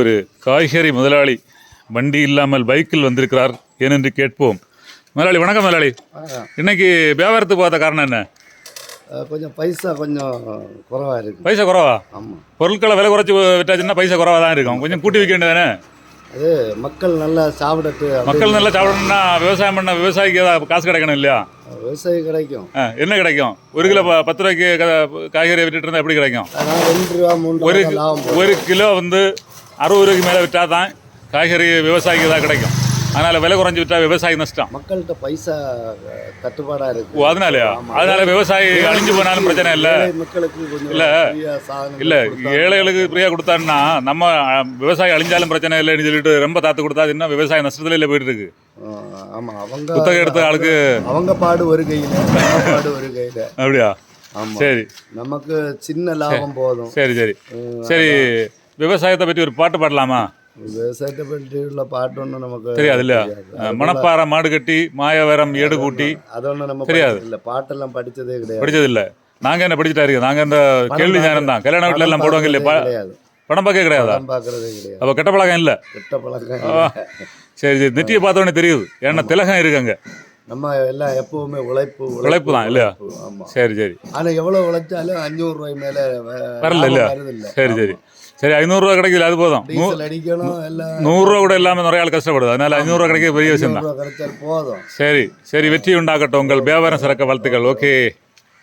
ஒரு காய்கறி முதலாளி வண்டி இல்லாமல் பைக்கில் வந்திருக்கிறார் ஏனென்று கேட்போம். முதலாளி வணக்கம் முதலாளி. இன்னைக்கு வியாபாரத்துக்கு பார்த்த காரணம் என்ன? கொஞ்சம் பைசா கொஞ்சம் குறைவா இருக்கு. பைசா குறவா? ஆமாம் பொருட்களை விலை குறைச்சி விட்டாச்சுன்னா பைசா குறவா தான் இருக்கும். கொஞ்சம் கூட்டி வைக்க வேண்டியதானே அது மக்கள் நல்லா சாப்பிடட்டு மக்கள் நல்லா சாப்பிடணும்னா விவசாயம் பண்ண விவசாயிக்கு ஏதாவது காசு கிடைக்கணும் இல்லையா? விவசாயி கிடைக்கும். என்ன கிடைக்கும்? ஒரு கிலோ பத்து ரூபாய்க்கு காய்கறி விட்டுட்டு இருந்தால் எப்படி கிடைக்கும்? ரெண்டு ரூபா மூணு. ஒரு கிலோ வந்து அறுபது ரூபாய்க்கு மேலே விற்றா தான் காய்கறி விவசாயிக்கு தான் கிடைக்கும். அதனால் விலை குறைஞ்சி விற்றா விவசாயி நஷ்டம். மக்கள்கிட்ட பைசா அஹ், தட்டுப்பாடா இருக்கு. ஓ அதனாலயா? அதனால விவசாயி அழிஞ்சு போனாலும் பிரச்சனை இல்லை. மக்களுக்கு இல்ல. இல்ல ஏழைகளுக்கு ஃப்ரீயா கொடுத்தான்னா நம்ம விவசாயி அழிஞ்சாலும் பிரச்சனை இல்லைன்னு சொல்லிட்டு ரொம்ப தாத்து கொடுத்தா இன்னும் விவசாய நஷ்டத்துல இல்லை போயிட்டு இருக்கு. அஹ், ஆமா அவங்க புத்தகம் எடுத்த ஆளுக்கு அவங்க பாடு ஒரு கையில பாடு ஒரு கையில அப்படியா சரி. நமக்கு சின்ன லாபம் போதும். சரி சரி. சரி. விவசாயத்தை பற்றி ஒரு பாட்டு பாடலாமா? விவசாயத்தை பற்றி உள்ள பாட்டு ஒன்றும் நமக்கு தெரியாது இல்லையா? மணப்பாறை மாடு கட்டி மாயவரம் ஏடு கூட்டி அதொன்னும் நம்ம தெரியாது. இல்ல. பாட்டெல்லாம் படிச்சதே கிடையாது. படிச்சது இல்ல நாங்க என்ன படிச்சுட்டா இருக்கு நாங்க இந்த கேள்வி ஞானம் தான். கல்யாண வீட்டுல எல்லாம் போடுவாங்க இல்லையா? படம் பார்க்க கிடையாதா? பார்க்கறதே கிடையாது. அப்ப கெட்ட பழக்கம் இல்ல. கெட்ட பழக்கம் சரி சரி. நெட்டியை பார்த்த உடனே தெரியுது. ஏன்னா திலகம் இருக்குங்க. நம்ம எல்லாம் எப்பவுமே உழைப்பு உழைப்பு தான் இல்லையா? உழைப்பு. ஆமா. சரி சரி. ஆனா எவ்வளவு உழைச்சாலும் அஞ்சூறு ரூபாய் மேல வரல இல்லையா? சரி சரி. சரி ஐநூறுரூவா கிடைக்கல அது போதும். அடிக்கணும் எல்லாம். நூறுரூவா கூட இல்லாமல் நிறைய ஆள் கஷ்டப்படுது. அதனால ஐநூறுரூவா கிடைக்க பெரிய விஷயம் தான் போதும். சரி சரி. வெற்றி உண்டாகட்டும். உங்கள் வியாபாரம் சிறக்க வாழ்த்துக்கள். ஓகே.